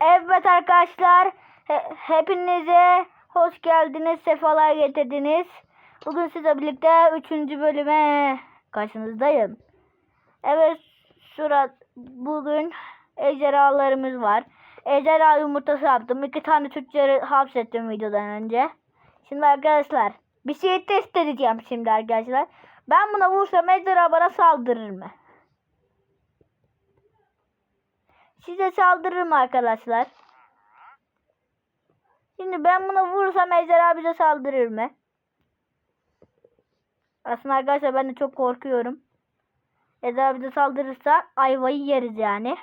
Evet arkadaşlar, he- hepinize hoş geldiniz, sefalar getirdiniz. Bugün sizle birlikte 3. bölüme karşınızdayım. Evet, surat bugün ejderhalarımız var. Ejderha yumurtası yaptım. İki tane tüccarı hapsettim videodan önce. Şimdi arkadaşlar, bir şey test edeceğim şimdi arkadaşlar. Ben buna vursam ejderha bana saldırır mı? Size saldırırım arkadaşlar. Şimdi ben buna vurursam ejderha bize saldırır mı? Aslında arkadaşlar ben de çok korkuyorum. Ejderha bize saldırırsa ayvayı yeriz yani.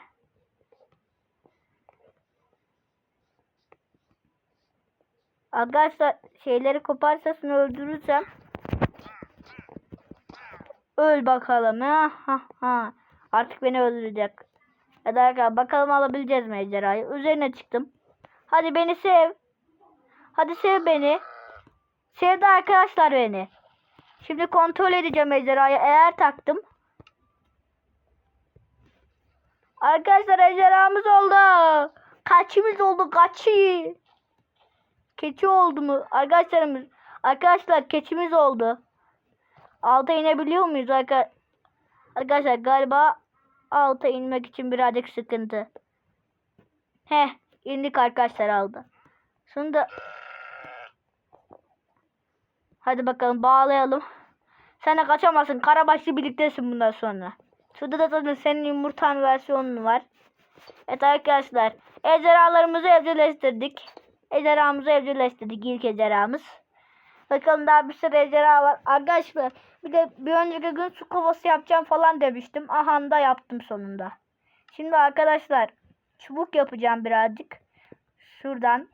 Arkadaşlar şeyleri koparsasını öldürürsem öl bakalım ha ha ha. Artık beni öldürecek. Hadi arkadaşlar bakalım alabileceğiz mi ejderhayı? Üzerine çıktım. Hadi beni sev. Hadi sev beni. Sevdi arkadaşlar beni. Şimdi kontrol edeceğim ejderhayı. Eğer taktım. Arkadaşlar ejderhamız oldu. Kaçımız oldu kaçı. Keçi oldu mu? Arkadaşlarımız. Arkadaşlar keçimiz oldu. Alta inebiliyor muyuz arka- arkadaşlar? Galiba alta inmek için birazcık sıkıntı. Heh indik arkadaşlar aldı. Şunu da Hadi bakalım bağlayalım. Sen de kaçamazsın. Karabaşlı birliktesin bundan sonra. Şurada da zaten senin yumurtan versiyonun var. Evet arkadaşlar. Ejderhalarımızı evcilleştirdik. Ejderhamızı evcilleştirdik. ilk ejderhamız. Bakalım daha bir sürü ejderha var. Arkadaşlar bir de bir önceki gün su kovası yapacağım falan demiştim. Aha da yaptım sonunda. Şimdi arkadaşlar çubuk yapacağım birazcık. Şuradan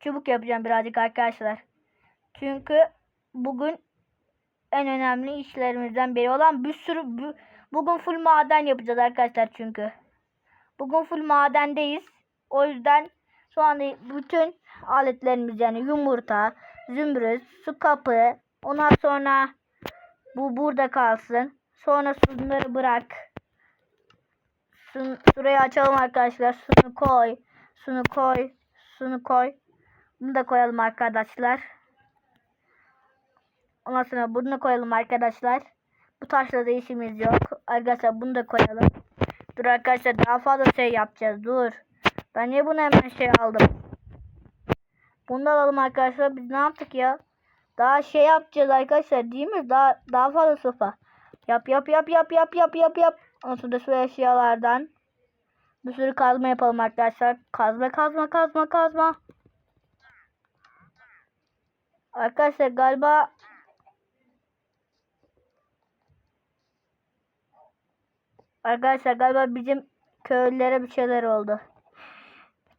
çubuk yapacağım birazcık arkadaşlar. Çünkü bugün en önemli işlerimizden biri olan bir sürü bu- bugün full maden yapacağız arkadaşlar çünkü. Bugün full madendeyiz. O yüzden şu anda bütün aletlerimiz yani yumurta, zümrüt, su kapı, ondan sonra bu burada kalsın. Sonra şunları bırak. Şunu, şurayı açalım arkadaşlar. Şunu koy. Şunu koy. Şunu koy. Bunu da koyalım arkadaşlar. Ondan sonra bunu da koyalım arkadaşlar. Bu taşla da işimiz yok. Arkadaşlar bunu da koyalım. Dur arkadaşlar daha fazla şey yapacağız. Dur. Ben niye bunu hemen şey aldım? Bunu alalım arkadaşlar. Biz ne yaptık ya? Daha şey yapacağız arkadaşlar değil mi? Daha daha fazla sofa. Yap yap yap yap yap yap yap yap. Ondan da şu eşyalardan bir sürü kazma yapalım arkadaşlar. Kazma kazma kazma kazma. Arkadaşlar galiba Arkadaşlar galiba bizim köylülere bir şeyler oldu.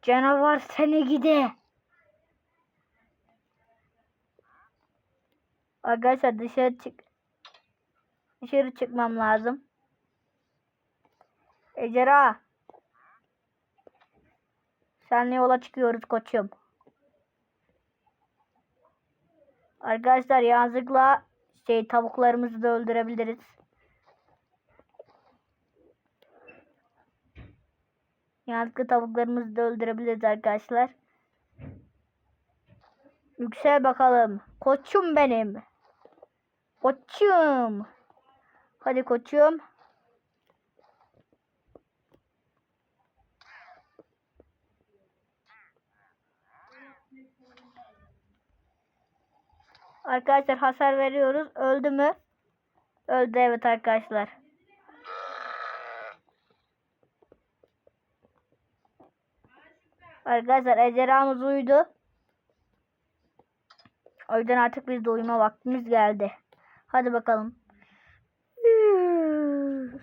Canavar seni gide. Arkadaşlar dışarı çık. Dışarı çıkmam lazım. Ejderha. Senle yola çıkıyoruz koçum. Arkadaşlar yazıkla şey tavuklarımızı da öldürebiliriz. Yazıklı tavuklarımızı da öldürebiliriz arkadaşlar. Yüksel bakalım. Koçum benim. Koçum. Hadi koçum. Arkadaşlar hasar veriyoruz. Öldü mü? Öldü evet arkadaşlar. Arkadaşlar ejderhamız uyudu. O yüzden artık biz de uyuma vaktimiz geldi. Hadi bakalım. Üf.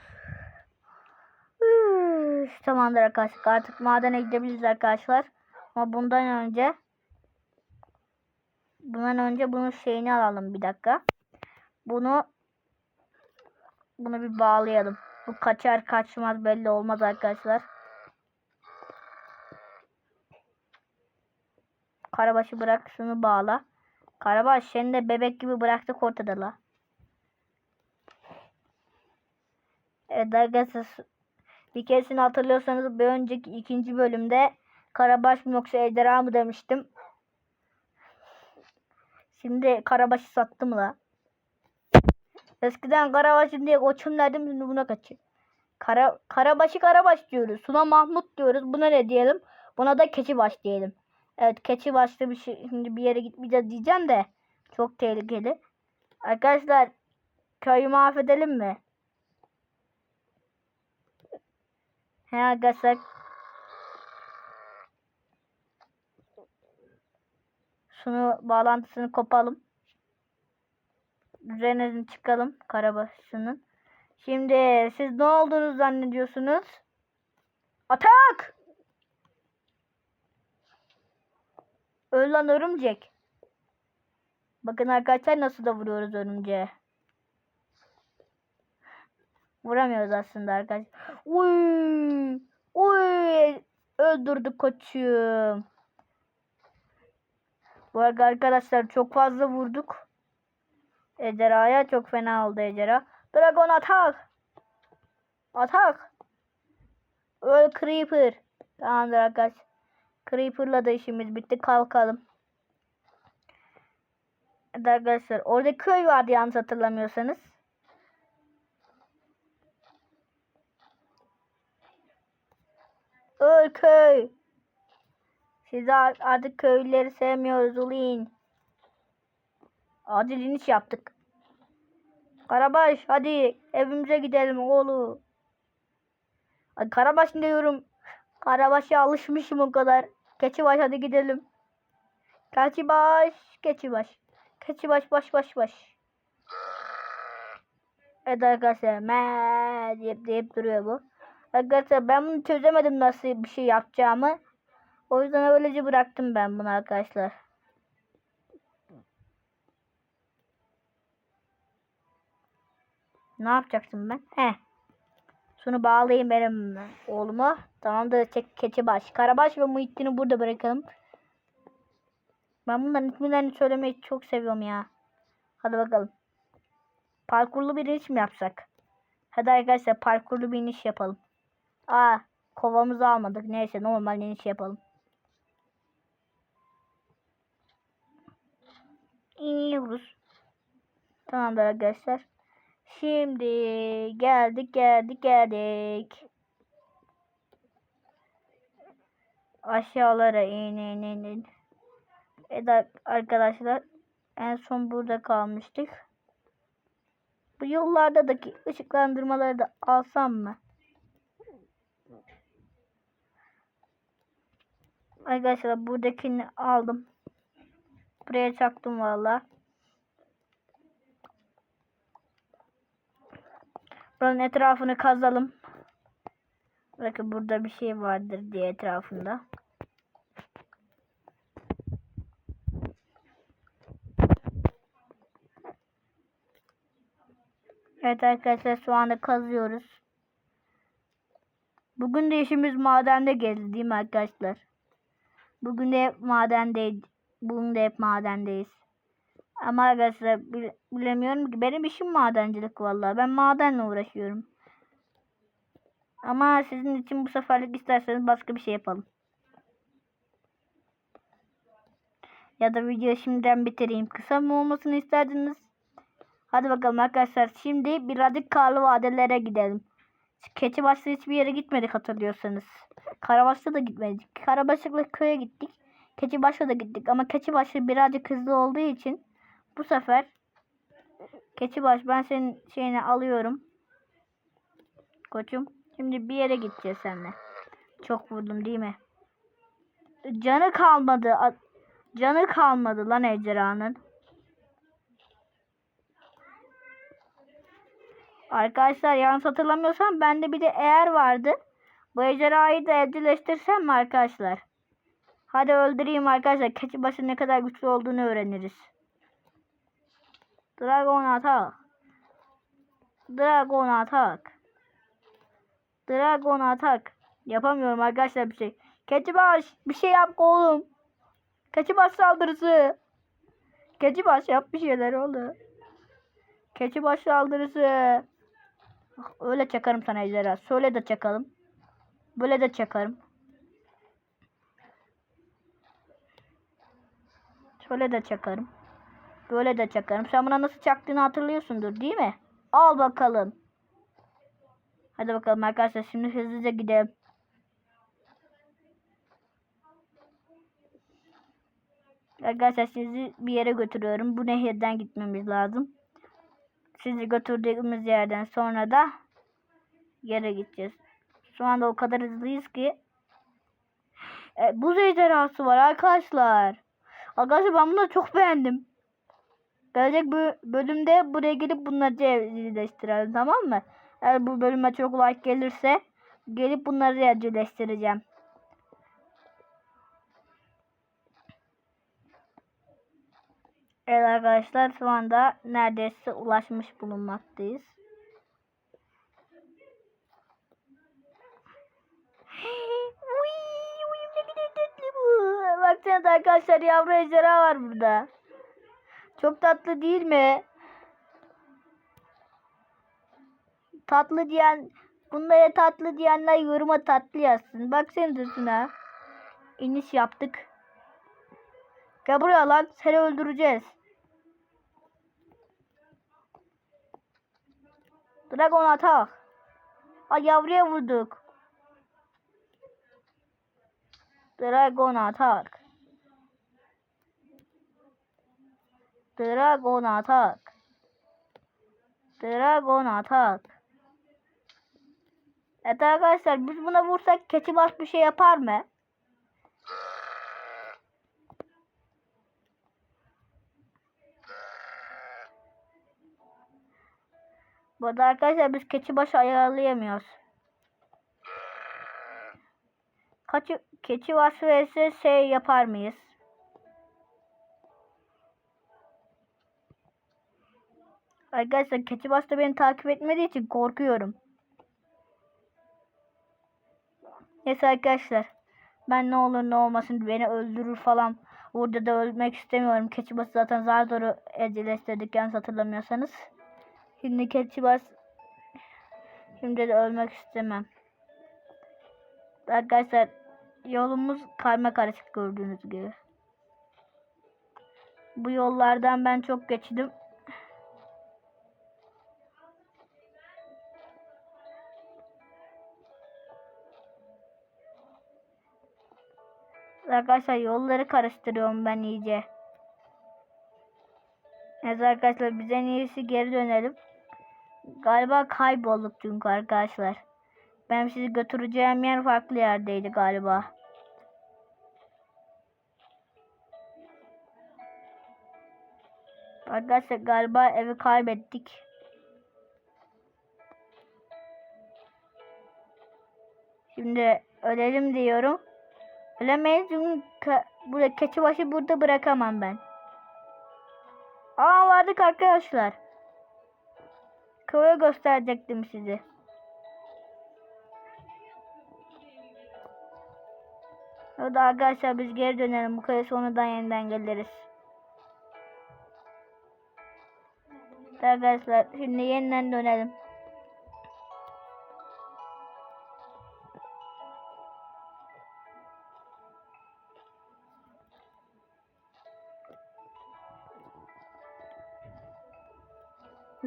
Üf. Tamamdır arkadaşlar. Artık madene gidebiliriz arkadaşlar. Ama bundan önce bundan önce bunun şeyini alalım bir dakika. Bunu bunu bir bağlayalım. Bu kaçar kaçmaz belli olmaz arkadaşlar. Karabaşı bırak şunu bağla. Karabaş seni de bebek gibi bıraktık ortada la. Evet Bir keresini hatırlıyorsanız bir önceki ikinci bölümde Karabaş mı yoksa ejderha mı demiştim. Şimdi Karabaş'ı sattım la. Eskiden Karabaş'ın diye koçum derdim şimdi buna kaçıyor. Kara, Karabaş'ı Karabaş diyoruz. Suna Mahmut diyoruz. Buna ne diyelim? Buna da Keçibaş diyelim. Evet Keçibaş'ta bir şey, şimdi bir yere gitmeyeceğiz diyeceğim de çok tehlikeli. Arkadaşlar köyü mahvedelim mi? He arkadaşlar. Şunu bağlantısını kopalım. Üzerine çıkalım karabaşının. Şimdi siz ne olduğunu zannediyorsunuz? Atak! Öl lan örümcek. Bakın arkadaşlar nasıl da vuruyoruz örümceğe. Vuramıyoruz aslında arkadaşlar. Uy! Uy! Öldürdük koçum. Bu arada arkadaşlar çok fazla vurduk. Ejderhaya çok fena oldu ejderha. Dragon atak. Atak. Öl Creeper. Tamamdır arkadaşlar. Creeper'la da işimiz bitti. Kalkalım. Evet arkadaşlar orada köy vardı yanlış hatırlamıyorsanız. Öl köy. Siz ar- artık köylüleri sevmiyoruz uleyin. Acil iniş yaptık. Karabaş hadi evimize gidelim oğlu. Hadi Karabaş diyorum. Karabaş'a alışmışım o kadar. Keçibaş hadi gidelim. Keçibaş, keçibaş. Keçibaş baş baş baş. Evet arkadaşlar me deyip deyip duruyor bu. Arkadaşlar ben bunu çözemedim nasıl bir şey yapacağımı. O yüzden öylece bıraktım ben bunu arkadaşlar. Ne yapacaksın ben? He. Şunu bağlayayım benim oğluma. Tamamdır. Çek keçi baş. Karabaş ve Muhittin'i burada bırakalım. Ben bunların isimlerini söylemeyi çok seviyorum ya. Hadi bakalım. Parkurlu bir iniş mi yapsak? Hadi arkadaşlar parkurlu bir iniş yapalım. Aa kovamızı almadık. Neyse normal iniş yapalım. İniyoruz. Tamamdır arkadaşlar. Şimdi geldik geldik geldik. Aşağılara in in in in. Evet arkadaşlar en son burada kalmıştık. Bu yollardaki ışıklandırmaları da alsam mı? Arkadaşlar buradakini aldım. Buraya çaktım valla. Buranın etrafını kazalım. Bakın burada bir şey vardır diye etrafında. Evet arkadaşlar şu anda kazıyoruz. Bugün de işimiz madende geldi değil mi arkadaşlar? Bugün de hep madendeyiz. Bugün de hep madendeyiz. Ama arkadaşlar bil- bilemiyorum ki benim işim madencilik vallahi. Ben madenle uğraşıyorum. Ama sizin için bu seferlik isterseniz başka bir şey yapalım. Ya da video şimdiden bitireyim. Kısa mı olmasını isterdiniz? Hadi bakalım arkadaşlar. Şimdi birazcık karlı vadelere gidelim. Keçibaş'ta hiçbir yere gitmedik hatırlıyorsanız. Karabaş'ta da gitmedik. Karabaş'la köye gittik. Keçibaş'a da gittik. Ama Keçibaş'ı birazcık hızlı olduğu için bu sefer Keçibaş ben senin şeyini alıyorum. Koçum. Şimdi bir yere gideceğiz seninle. Çok vurdum değil mi? Canı kalmadı. Canı kalmadı lan ejderhanın. Arkadaşlar yanlış hatırlamıyorsam bende bir de eğer vardı. Bu ejderhayı da evcilleştirsem mi arkadaşlar? Hadi öldüreyim arkadaşlar. Keçibaşı ne kadar güçlü olduğunu öğreniriz. Dragon atak. Dragon atak. Dragon atak. Yapamıyorum arkadaşlar bir şey. Keçibaş bir şey yap oğlum. Keçibaş saldırısı. Keçibaş yap bir şeyler oğlum. Keçibaş saldırısı. Öyle çakarım sana ejderha. Söyle de çakalım. Böyle de çakarım. Şöyle de çakarım. Böyle de çakarım. Sen buna nasıl çaktığını hatırlıyorsundur değil mi? Al bakalım. Hadi bakalım arkadaşlar şimdi hızlıca gidelim. Arkadaşlar sizi bir yere götürüyorum. Bu nehirden gitmemiz lazım. Sizi götürdüğümüz yerden sonra da yere gideceğiz. Şu anda o kadar hızlıyız ki. E, buz ejderhası var arkadaşlar. Arkadaşlar ben bunları çok beğendim. Gelecek bö- bölümde buraya gelip bunları evcilleştirelim tamam mı? Eğer bu bölüme çok like gelirse gelip bunları evcilleştireceğim. Evet arkadaşlar şu anda neredeyse ulaşmış bulunmaktayız. Bu. Baksanıza arkadaşlar yavru ejderha var burada. Çok tatlı değil mi? Tatlı diyen bunlara tatlı diyenler yoruma tatlı yazsın. Baksanıza şuna. İniş yaptık. Gel buraya lan seni öldüreceğiz. Dragon atak. Ay yavruya vurduk. Dragon atak. Dragon atak. Dragon atak. Evet arkadaşlar biz buna vursak keçi baş bir şey yapar mı? Bu arada arkadaşlar biz keçi başı ayarlayamıyoruz. Kaçı, keçi başı vs şey yapar mıyız? Arkadaşlar keçi başı da beni takip etmediği için korkuyorum. Neyse arkadaşlar. Ben ne olur ne olmasın beni öldürür falan. Burada da ölmek istemiyorum. Keçi başı zaten zar zoru evcilleştirdik yanlış hatırlamıyorsanız. Şimdi keçi bas. Şimdi de ölmek istemem. Arkadaşlar yolumuz karma karışık gördüğünüz gibi. Bu yollardan ben çok geçtim. Arkadaşlar yolları karıştırıyorum ben iyice. Evet arkadaşlar biz en iyisi geri dönelim. Galiba kaybolduk çünkü arkadaşlar. Ben sizi götüreceğim yer farklı yerdeydi galiba. Arkadaşlar galiba evi kaybettik. Şimdi ölelim diyorum. Ölemeyiz çünkü burada keçi başı burada bırakamam ben. Aa vardık arkadaşlar. Köye gösterecektim sizi. O da arkadaşlar biz geri dönelim. Bu köye sonradan yeniden geliriz. Arkadaşlar şimdi yeniden dönelim.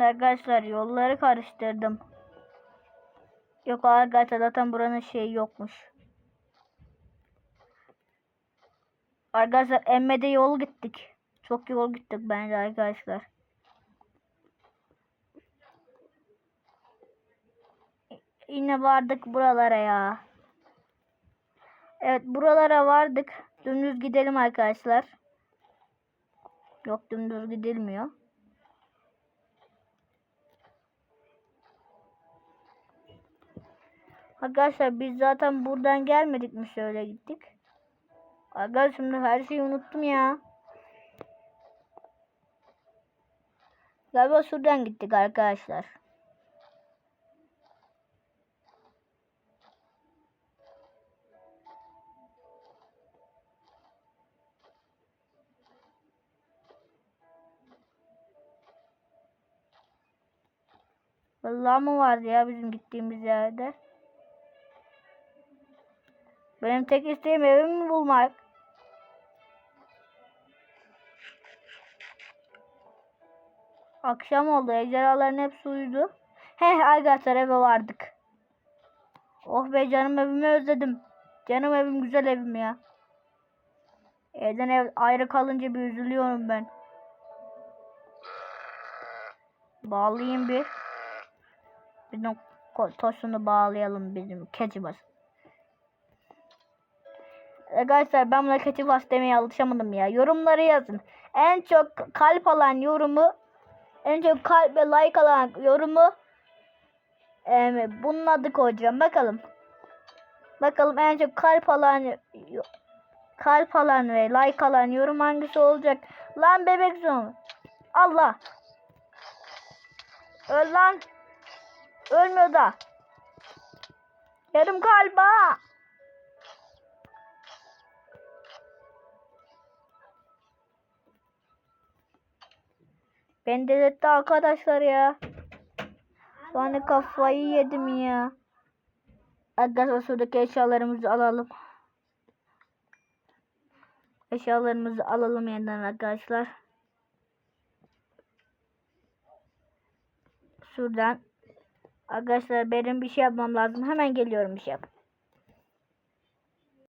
Arkadaşlar yolları karıştırdım. Yok arkadaşlar zaten buranın şeyi yokmuş. Arkadaşlar emmede yol gittik. Çok yol gittik bence arkadaşlar. Yine vardık buralara ya. Evet buralara vardık. Dümdüz gidelim arkadaşlar. Yok dümdüz gidilmiyor. Arkadaşlar biz zaten buradan gelmedik mi şöyle gittik. Arkadaşlar şimdi her şeyi unuttum ya. Galiba şuradan gittik arkadaşlar. Vallahi mı vardı ya bizim gittiğimiz yerde? Benim tek isteğim evimi bulmak. Akşam oldu. Ejderhaların hepsi uyudu. Heh arkadaşlar eve vardık. Oh be canım evimi özledim. Canım evim güzel evim ya. Evden ev ayrı kalınca bir üzülüyorum ben. Bağlayayım bir. Bizim tosunu bağlayalım bizim keçibas. Arkadaşlar ben buna keçibas demeye alışamadım ya. Yorumları yazın. En çok kalp alan yorumu en çok kalp ve like alan yorumu em, bunun adı koyacağım. Bakalım. Bakalım en çok kalp alan kalp alan ve like alan yorum hangisi olacak? Lan bebek zombi. Allah. Öl lan. Ölmüyor da. Yarım kalba. Ben delirtti arkadaşlar ya. An kafayı yedim ya. Arkadaşlar şuradaki eşyalarımızı alalım. Eşyalarımızı alalım yeniden arkadaşlar. Şuradan. Arkadaşlar benim bir şey yapmam lazım. Hemen geliyorum bir şey yap.